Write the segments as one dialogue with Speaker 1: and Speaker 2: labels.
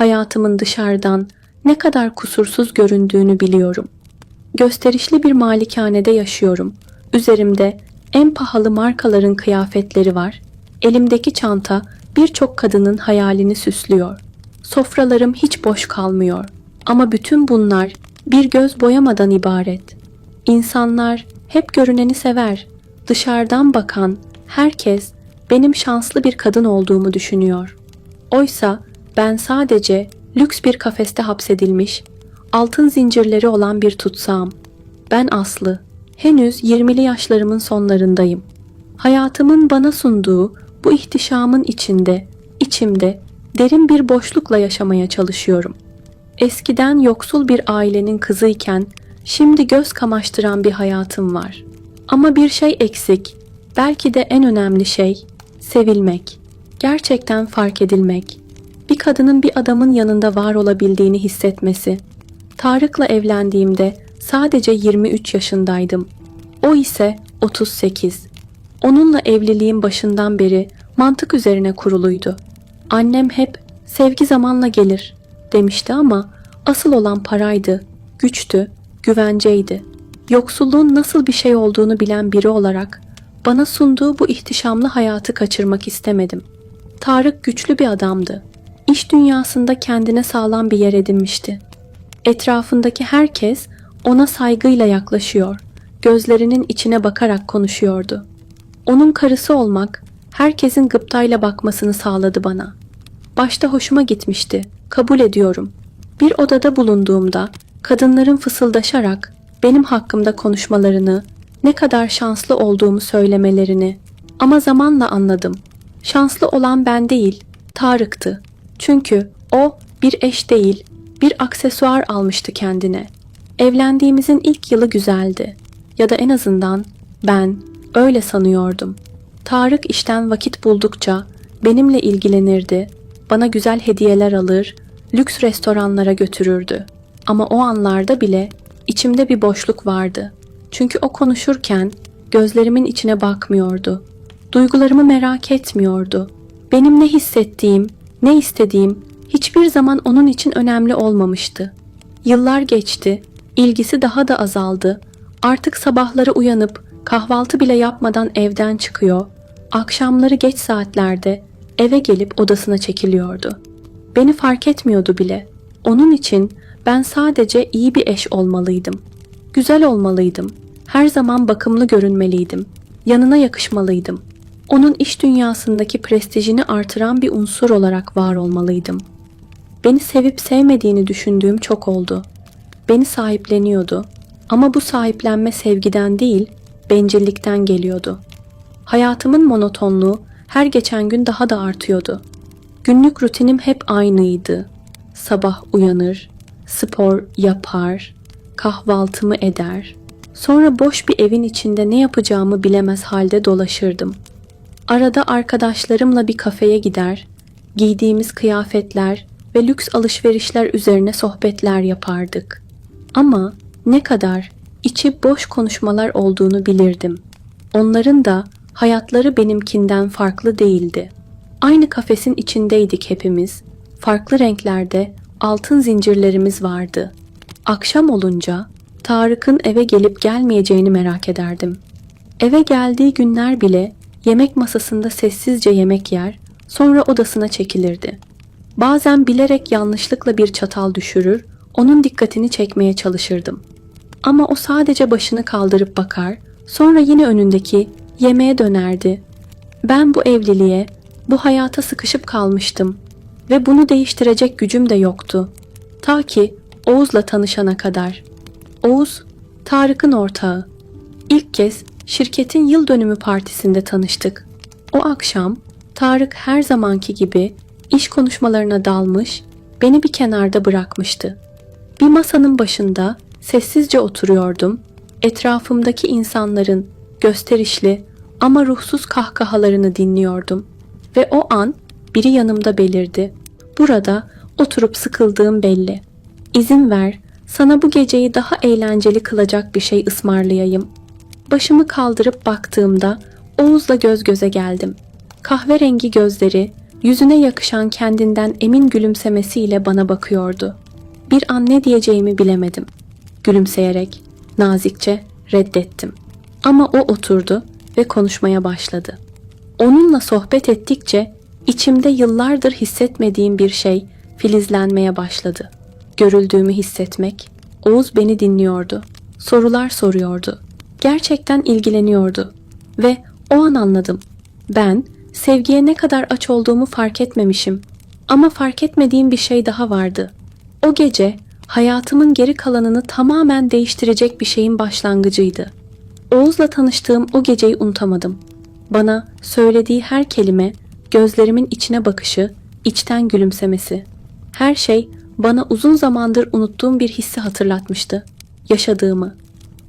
Speaker 1: hayatımın dışarıdan ne kadar kusursuz göründüğünü biliyorum. Gösterişli bir malikanede yaşıyorum. Üzerimde en pahalı markaların kıyafetleri var. Elimdeki çanta birçok kadının hayalini süslüyor. Sofralarım hiç boş kalmıyor. Ama bütün bunlar bir göz boyamadan ibaret. İnsanlar hep görüneni sever. Dışarıdan bakan herkes benim şanslı bir kadın olduğumu düşünüyor. Oysa ben sadece lüks bir kafeste hapsedilmiş, altın zincirleri olan bir tutsağım. Ben Aslı. Henüz 20'li yaşlarımın sonlarındayım. Hayatımın bana sunduğu bu ihtişamın içinde, içimde derin bir boşlukla yaşamaya çalışıyorum. Eskiden yoksul bir ailenin kızıyken şimdi göz kamaştıran bir hayatım var. Ama bir şey eksik. Belki de en önemli şey sevilmek. Gerçekten fark edilmek. Bir kadının bir adamın yanında var olabildiğini hissetmesi. Tarık'la evlendiğimde sadece 23 yaşındaydım. O ise 38. Onunla evliliğin başından beri mantık üzerine kuruluydu. Annem hep sevgi zamanla gelir demişti ama asıl olan paraydı, güçtü, güvenceydi. Yoksulluğun nasıl bir şey olduğunu bilen biri olarak bana sunduğu bu ihtişamlı hayatı kaçırmak istemedim. Tarık güçlü bir adamdı. İş dünyasında kendine sağlam bir yer edinmişti. Etrafındaki herkes ona saygıyla yaklaşıyor, gözlerinin içine bakarak konuşuyordu. Onun karısı olmak herkesin gıptayla bakmasını sağladı bana. Başta hoşuma gitmişti, kabul ediyorum. Bir odada bulunduğumda kadınların fısıldaşarak benim hakkımda konuşmalarını, ne kadar şanslı olduğumu söylemelerini ama zamanla anladım. Şanslı olan ben değil, Tarık'tı. Çünkü o bir eş değil, bir aksesuar almıştı kendine. Evlendiğimizin ilk yılı güzeldi. Ya da en azından ben öyle sanıyordum. Tarık işten vakit buldukça benimle ilgilenirdi, bana güzel hediyeler alır, lüks restoranlara götürürdü. Ama o anlarda bile içimde bir boşluk vardı. Çünkü o konuşurken gözlerimin içine bakmıyordu. Duygularımı merak etmiyordu. Benim ne hissettiğim, ne istediğim hiçbir zaman onun için önemli olmamıştı. Yıllar geçti, ilgisi daha da azaldı. Artık sabahları uyanıp kahvaltı bile yapmadan evden çıkıyor. Akşamları geç saatlerde eve gelip odasına çekiliyordu. Beni fark etmiyordu bile. Onun için ben sadece iyi bir eş olmalıydım. Güzel olmalıydım. Her zaman bakımlı görünmeliydim. Yanına yakışmalıydım. Onun iş dünyasındaki prestijini artıran bir unsur olarak var olmalıydım. Beni sevip sevmediğini düşündüğüm çok oldu. Beni sahipleniyordu. Ama bu sahiplenme sevgiden değil, bencillikten geliyordu. Hayatımın monotonluğu her geçen gün daha da artıyordu. Günlük rutinim hep aynıydı. Sabah uyanır, spor yapar, kahvaltımı eder. Sonra boş bir evin içinde ne yapacağımı bilemez halde dolaşırdım. Arada arkadaşlarımla bir kafeye gider, giydiğimiz kıyafetler ve lüks alışverişler üzerine sohbetler yapardık. Ama ne kadar içi boş konuşmalar olduğunu bilirdim. Onların da hayatları benimkinden farklı değildi. Aynı kafesin içindeydik hepimiz. Farklı renklerde altın zincirlerimiz vardı. Akşam olunca Tarık'ın eve gelip gelmeyeceğini merak ederdim. Eve geldiği günler bile yemek masasında sessizce yemek yer, sonra odasına çekilirdi. Bazen bilerek yanlışlıkla bir çatal düşürür, onun dikkatini çekmeye çalışırdım. Ama o sadece başını kaldırıp bakar, sonra yine önündeki yemeğe dönerdi. Ben bu evliliğe, bu hayata sıkışıp kalmıştım ve bunu değiştirecek gücüm de yoktu. Ta ki Oğuz'la tanışana kadar. Oğuz, Tarık'ın ortağı. İlk kez şirketin yıl dönümü partisinde tanıştık. O akşam Tarık her zamanki gibi iş konuşmalarına dalmış, beni bir kenarda bırakmıştı. Bir masanın başında sessizce oturuyordum. Etrafımdaki insanların gösterişli ama ruhsuz kahkahalarını dinliyordum. Ve o an biri yanımda belirdi. Burada oturup sıkıldığım belli. İzin ver, sana bu geceyi daha eğlenceli kılacak bir şey ısmarlayayım. Başımı kaldırıp baktığımda Oğuz'la göz göze geldim. Kahverengi gözleri, yüzüne yakışan kendinden emin gülümsemesiyle bana bakıyordu. Bir an ne diyeceğimi bilemedim. Gülümseyerek, nazikçe reddettim. Ama o oturdu ve konuşmaya başladı. Onunla sohbet ettikçe içimde yıllardır hissetmediğim bir şey filizlenmeye başladı. Görüldüğümü hissetmek, Oğuz beni dinliyordu. Sorular soruyordu. Gerçekten ilgileniyordu. Ve o an anladım. Ben sevgiye ne kadar aç olduğumu fark etmemişim. Ama fark etmediğim bir şey daha vardı. O gece hayatımın geri kalanını tamamen değiştirecek bir şeyin başlangıcıydı. Oğuz'la tanıştığım o geceyi unutamadım. Bana söylediği her kelime, gözlerimin içine bakışı, içten gülümsemesi. Her şey bana uzun zamandır unuttuğum bir hissi hatırlatmıştı. Yaşadığımı.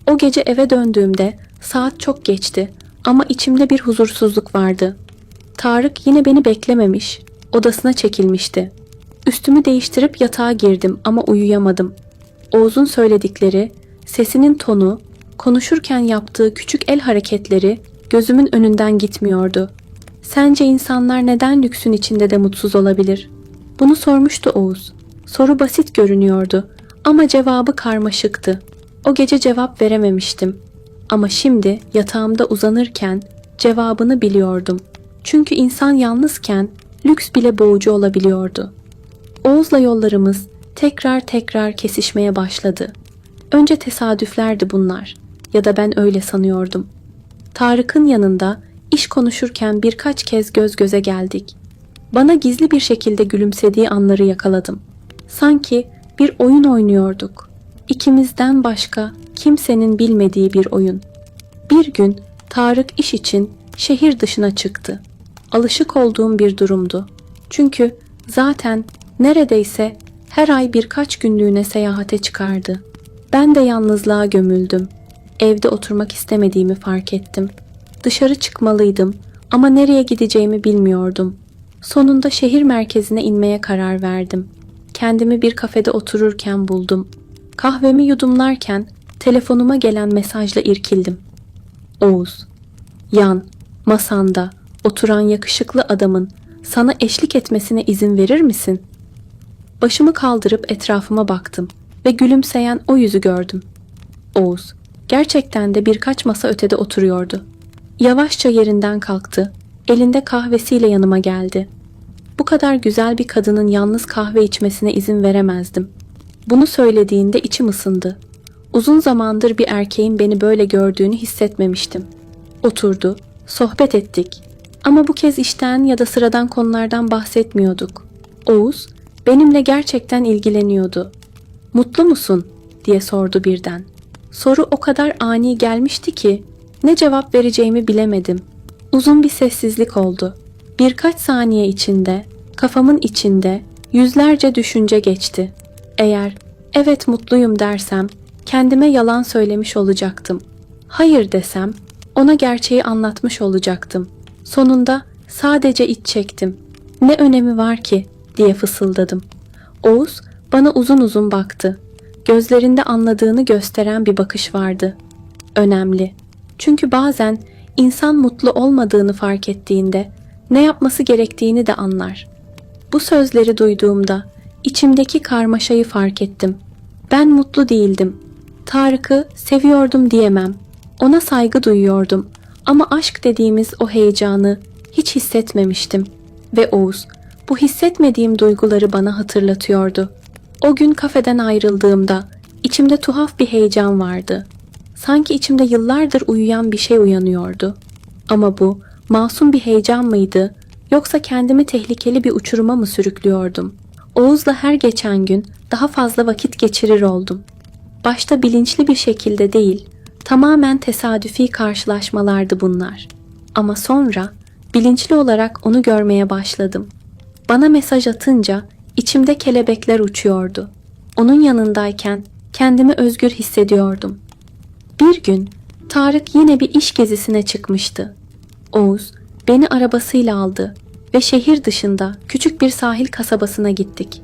Speaker 1: O gece eve döndüğümde saat çok geçti ama içimde bir huzursuzluk vardı. Tarık yine beni beklememiş, odasına çekilmişti. Üstümü değiştirip yatağa girdim ama uyuyamadım. Oğuz'un söyledikleri, sesinin tonu, konuşurken yaptığı küçük el hareketleri gözümün önünden gitmiyordu. Sence insanlar neden lüksün içinde de mutsuz olabilir? Bunu sormuştu Oğuz. Soru basit görünüyordu ama cevabı karmaşıktı. O gece cevap verememiştim. Ama şimdi yatağımda uzanırken cevabını biliyordum. Çünkü insan yalnızken lüks bile boğucu olabiliyordu. Oğuz'la yollarımız tekrar tekrar kesişmeye başladı. Önce tesadüflerdi bunlar ya da ben öyle sanıyordum. Tarık'ın yanında iş konuşurken birkaç kez göz göze geldik. Bana gizli bir şekilde gülümsediği anları yakaladım. Sanki bir oyun oynuyorduk. İkimizden başka kimsenin bilmediği bir oyun. Bir gün Tarık iş için şehir dışına çıktı. Alışık olduğum bir durumdu. Çünkü zaten neredeyse her ay birkaç günlüğüne seyahate çıkardı. Ben de yalnızlığa gömüldüm. Evde oturmak istemediğimi fark ettim. Dışarı çıkmalıydım ama nereye gideceğimi bilmiyordum. Sonunda şehir merkezine inmeye karar verdim. Kendimi bir kafede otururken buldum. Kahvemi yudumlarken telefonuma gelen mesajla irkildim. Oğuz, yan, masanda, oturan yakışıklı adamın sana eşlik etmesine izin verir misin? Başımı kaldırıp etrafıma baktım ve gülümseyen o yüzü gördüm. Oğuz, gerçekten de birkaç masa ötede oturuyordu. Yavaşça yerinden kalktı, elinde kahvesiyle yanıma geldi. Bu kadar güzel bir kadının yalnız kahve içmesine izin veremezdim. Bunu söylediğinde içim ısındı. Uzun zamandır bir erkeğin beni böyle gördüğünü hissetmemiştim. Oturdu, sohbet ettik. Ama bu kez işten ya da sıradan konulardan bahsetmiyorduk. Oğuz, benimle gerçekten ilgileniyordu. Mutlu musun? diye sordu birden. Soru o kadar ani gelmişti ki ne cevap vereceğimi bilemedim. Uzun bir sessizlik oldu. Birkaç saniye içinde kafamın içinde yüzlerce düşünce geçti. Eğer evet mutluyum dersem kendime yalan söylemiş olacaktım. Hayır desem ona gerçeği anlatmış olacaktım. Sonunda sadece iç çektim. Ne önemi var ki diye fısıldadım. Oğuz bana uzun uzun baktı. Gözlerinde anladığını gösteren bir bakış vardı. Önemli. Çünkü bazen insan mutlu olmadığını fark ettiğinde ne yapması gerektiğini de anlar. Bu sözleri duyduğumda içimdeki karmaşayı fark ettim. Ben mutlu değildim. Tarık'ı seviyordum diyemem. Ona saygı duyuyordum ama aşk dediğimiz o heyecanı hiç hissetmemiştim. Ve Oğuz bu hissetmediğim duyguları bana hatırlatıyordu. O gün kafeden ayrıldığımda içimde tuhaf bir heyecan vardı. Sanki içimde yıllardır uyuyan bir şey uyanıyordu. Ama bu masum bir heyecan mıydı yoksa kendimi tehlikeli bir uçuruma mı sürüklüyordum? Oğuz'la her geçen gün daha fazla vakit geçirir oldum. Başta bilinçli bir şekilde değil, tamamen tesadüfi karşılaşmalardı bunlar. Ama sonra bilinçli olarak onu görmeye başladım. Bana mesaj atınca içimde kelebekler uçuyordu. Onun yanındayken kendimi özgür hissediyordum. Bir gün Tarık yine bir iş gezisine çıkmıştı. Oğuz beni arabasıyla aldı ve şehir dışında küçük bir sahil kasabasına gittik.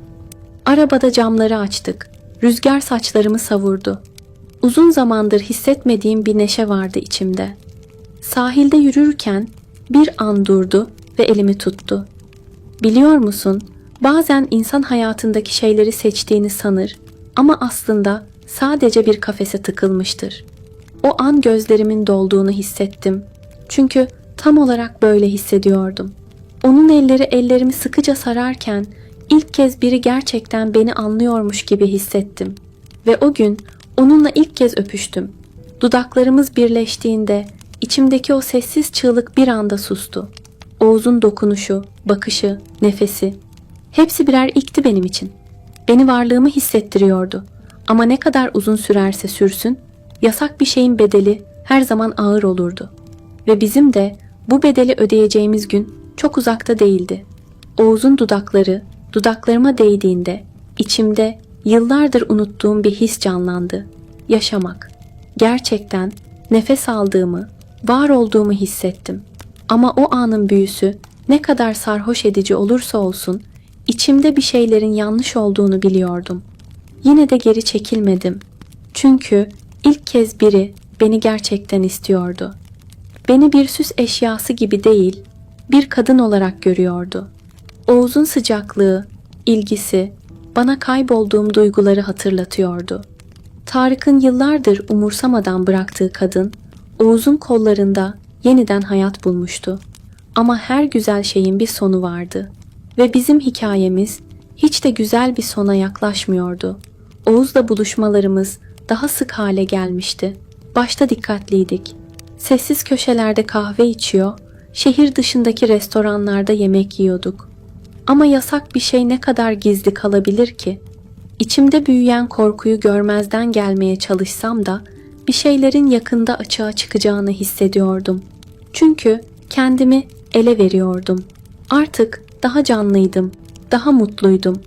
Speaker 1: Arabada camları açtık. Rüzgar saçlarımı savurdu. Uzun zamandır hissetmediğim bir neşe vardı içimde. Sahilde yürürken bir an durdu ve elimi tuttu. Biliyor musun? Bazen insan hayatındaki şeyleri seçtiğini sanır ama aslında sadece bir kafese tıkılmıştır. O an gözlerimin dolduğunu hissettim. Çünkü tam olarak böyle hissediyordum. Onun elleri ellerimi sıkıca sararken ilk kez biri gerçekten beni anlıyormuş gibi hissettim. Ve o gün onunla ilk kez öpüştüm. Dudaklarımız birleştiğinde içimdeki o sessiz çığlık bir anda sustu. Oğuz'un dokunuşu, bakışı, nefesi hepsi birer ilkti benim için. Beni varlığımı hissettiriyordu. Ama ne kadar uzun sürerse sürsün, yasak bir şeyin bedeli her zaman ağır olurdu. Ve bizim de bu bedeli ödeyeceğimiz gün çok uzakta değildi. Oğuz'un dudakları dudaklarıma değdiğinde içimde yıllardır unuttuğum bir his canlandı. Yaşamak. Gerçekten nefes aldığımı, var olduğumu hissettim. Ama o anın büyüsü ne kadar sarhoş edici olursa olsun içimde bir şeylerin yanlış olduğunu biliyordum. Yine de geri çekilmedim. Çünkü ilk kez biri beni gerçekten istiyordu. Beni bir süs eşyası gibi değil, bir kadın olarak görüyordu. Oğuz'un sıcaklığı, ilgisi bana kaybolduğum duyguları hatırlatıyordu. Tarık'ın yıllardır umursamadan bıraktığı kadın, Oğuz'un kollarında yeniden hayat bulmuştu. Ama her güzel şeyin bir sonu vardı ve bizim hikayemiz hiç de güzel bir sona yaklaşmıyordu. Oğuz'la buluşmalarımız daha sık hale gelmişti. Başta dikkatliydik. Sessiz köşelerde kahve içiyor, şehir dışındaki restoranlarda yemek yiyorduk. Ama yasak bir şey ne kadar gizli kalabilir ki? İçimde büyüyen korkuyu görmezden gelmeye çalışsam da bir şeylerin yakında açığa çıkacağını hissediyordum. Çünkü kendimi ele veriyordum. Artık daha canlıydım, daha mutluydum.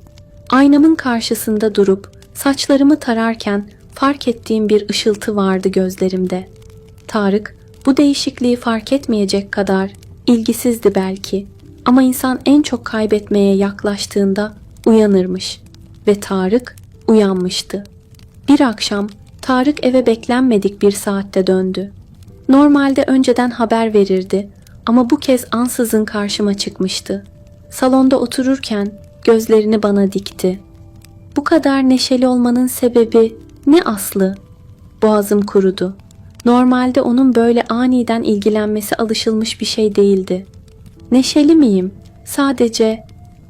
Speaker 1: Aynamın karşısında durup saçlarımı tararken fark ettiğim bir ışıltı vardı gözlerimde. Tarık bu değişikliği fark etmeyecek kadar ilgisizdi belki ama insan en çok kaybetmeye yaklaştığında uyanırmış ve Tarık uyanmıştı. Bir akşam Tarık eve beklenmedik bir saatte döndü. Normalde önceden haber verirdi ama bu kez ansızın karşıma çıkmıştı. Salonda otururken gözlerini bana dikti. Bu kadar neşeli olmanın sebebi ne Aslı? Boğazım kurudu. Normalde onun böyle aniden ilgilenmesi alışılmış bir şey değildi. Neşeli miyim? Sadece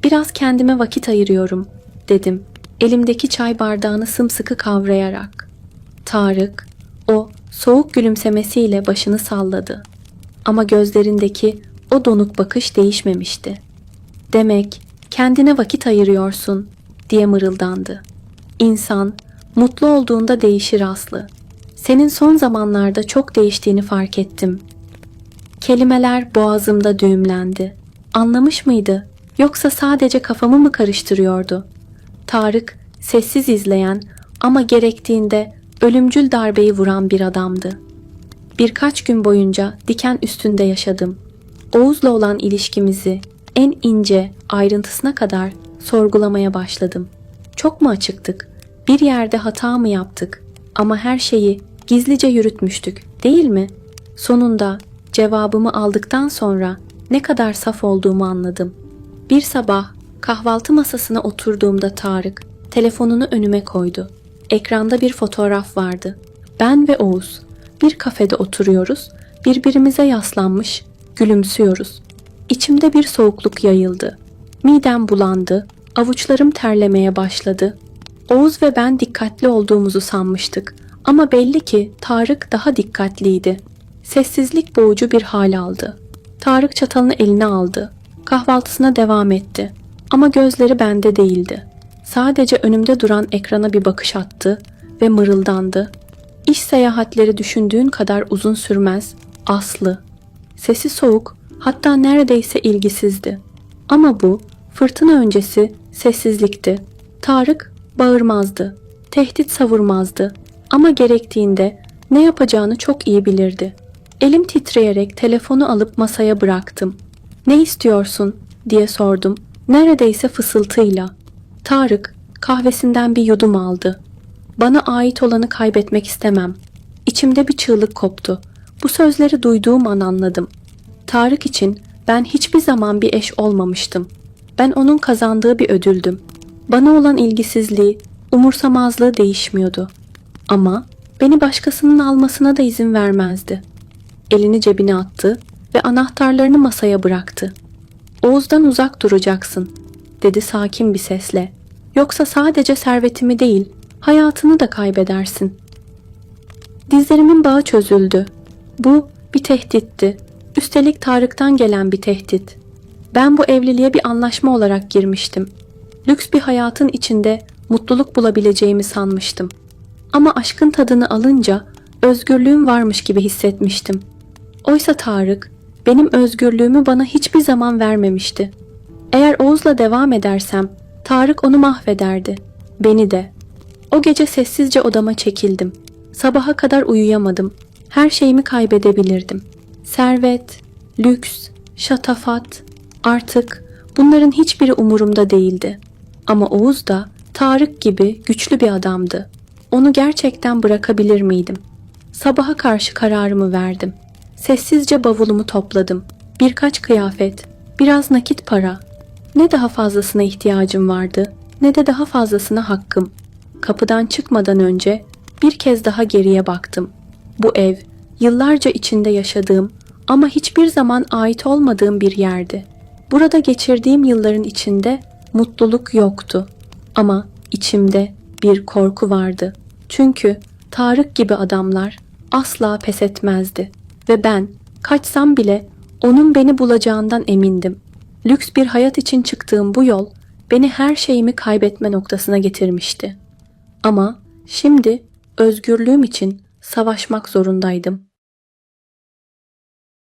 Speaker 1: biraz kendime vakit ayırıyorum dedim. Elimdeki çay bardağını sımsıkı kavrayarak. Tarık o soğuk gülümsemesiyle başını salladı. Ama gözlerindeki o donuk bakış değişmemişti. Demek kendine vakit ayırıyorsun diye mırıldandı. İnsan mutlu olduğunda değişir Aslı. Senin son zamanlarda çok değiştiğini fark ettim. Kelimeler boğazımda düğümlendi. Anlamış mıydı? Yoksa sadece kafamı mı karıştırıyordu? Tarık sessiz izleyen ama gerektiğinde ölümcül darbeyi vuran bir adamdı. Birkaç gün boyunca diken üstünde yaşadım. Oğuz'la olan ilişkimizi en ince ayrıntısına kadar sorgulamaya başladım. Çok mu açıktık? Bir yerde hata mı yaptık? Ama her şeyi gizlice yürütmüştük, değil mi? Sonunda cevabımı aldıktan sonra ne kadar saf olduğumu anladım. Bir sabah kahvaltı masasına oturduğumda Tarık telefonunu önüme koydu. Ekranda bir fotoğraf vardı. Ben ve Oğuz bir kafede oturuyoruz, birbirimize yaslanmış, gülümsüyoruz. İçimde bir soğukluk yayıldı. Midem bulandı, avuçlarım terlemeye başladı. Oğuz ve ben dikkatli olduğumuzu sanmıştık ama belli ki Tarık daha dikkatliydi. Sessizlik boğucu bir hal aldı. Tarık çatalını eline aldı. Kahvaltısına devam etti. Ama gözleri bende değildi. Sadece önümde duran ekrana bir bakış attı ve mırıldandı. İş seyahatleri düşündüğün kadar uzun sürmez. Aslı. Sesi soğuk, hatta neredeyse ilgisizdi. Ama bu fırtına öncesi sessizlikti. Tarık bağırmazdı, tehdit savurmazdı ama gerektiğinde ne yapacağını çok iyi bilirdi. Elim titreyerek telefonu alıp masaya bıraktım. Ne istiyorsun diye sordum. Neredeyse fısıltıyla. Tarık kahvesinden bir yudum aldı. Bana ait olanı kaybetmek istemem. İçimde bir çığlık koptu. Bu sözleri duyduğum an anladım. Tarık için ben hiçbir zaman bir eş olmamıştım. Ben onun kazandığı bir ödüldüm. Bana olan ilgisizliği, umursamazlığı değişmiyordu. Ama beni başkasının almasına da izin vermezdi. Elini cebine attı ve anahtarlarını masaya bıraktı. Oğuz'dan uzak duracaksın, dedi sakin bir sesle. Yoksa sadece servetimi değil, hayatını da kaybedersin. Dizlerimin bağı çözüldü. Bu bir tehditti. Üstelik Tarık'tan gelen bir tehdit. Ben bu evliliğe bir anlaşma olarak girmiştim. Lüks bir hayatın içinde mutluluk bulabileceğimi sanmıştım. Ama aşkın tadını alınca özgürlüğüm varmış gibi hissetmiştim. Oysa Tarık benim özgürlüğümü bana hiçbir zaman vermemişti. Eğer Oğuz'la devam edersem Tarık onu mahvederdi. Beni de. O gece sessizce odama çekildim. Sabaha kadar uyuyamadım. Her şeyimi kaybedebilirdim. Servet, lüks, şatafat, artık bunların hiçbiri umurumda değildi. Ama Oğuz da Tarık gibi güçlü bir adamdı. Onu gerçekten bırakabilir miydim? Sabaha karşı kararımı verdim. Sessizce bavulumu topladım. Birkaç kıyafet, biraz nakit para. Ne daha fazlasına ihtiyacım vardı, ne de daha fazlasına hakkım. Kapıdan çıkmadan önce bir kez daha geriye baktım. Bu ev, yıllarca içinde yaşadığım ama hiçbir zaman ait olmadığım bir yerdi. Burada geçirdiğim yılların içinde mutluluk yoktu. Ama içimde bir korku vardı. Çünkü Tarık gibi adamlar asla pes etmezdi ve ben kaçsam bile onun beni bulacağından emindim. Lüks bir hayat için çıktığım bu yol beni her şeyimi kaybetme noktasına getirmişti. Ama şimdi özgürlüğüm için savaşmak zorundaydım.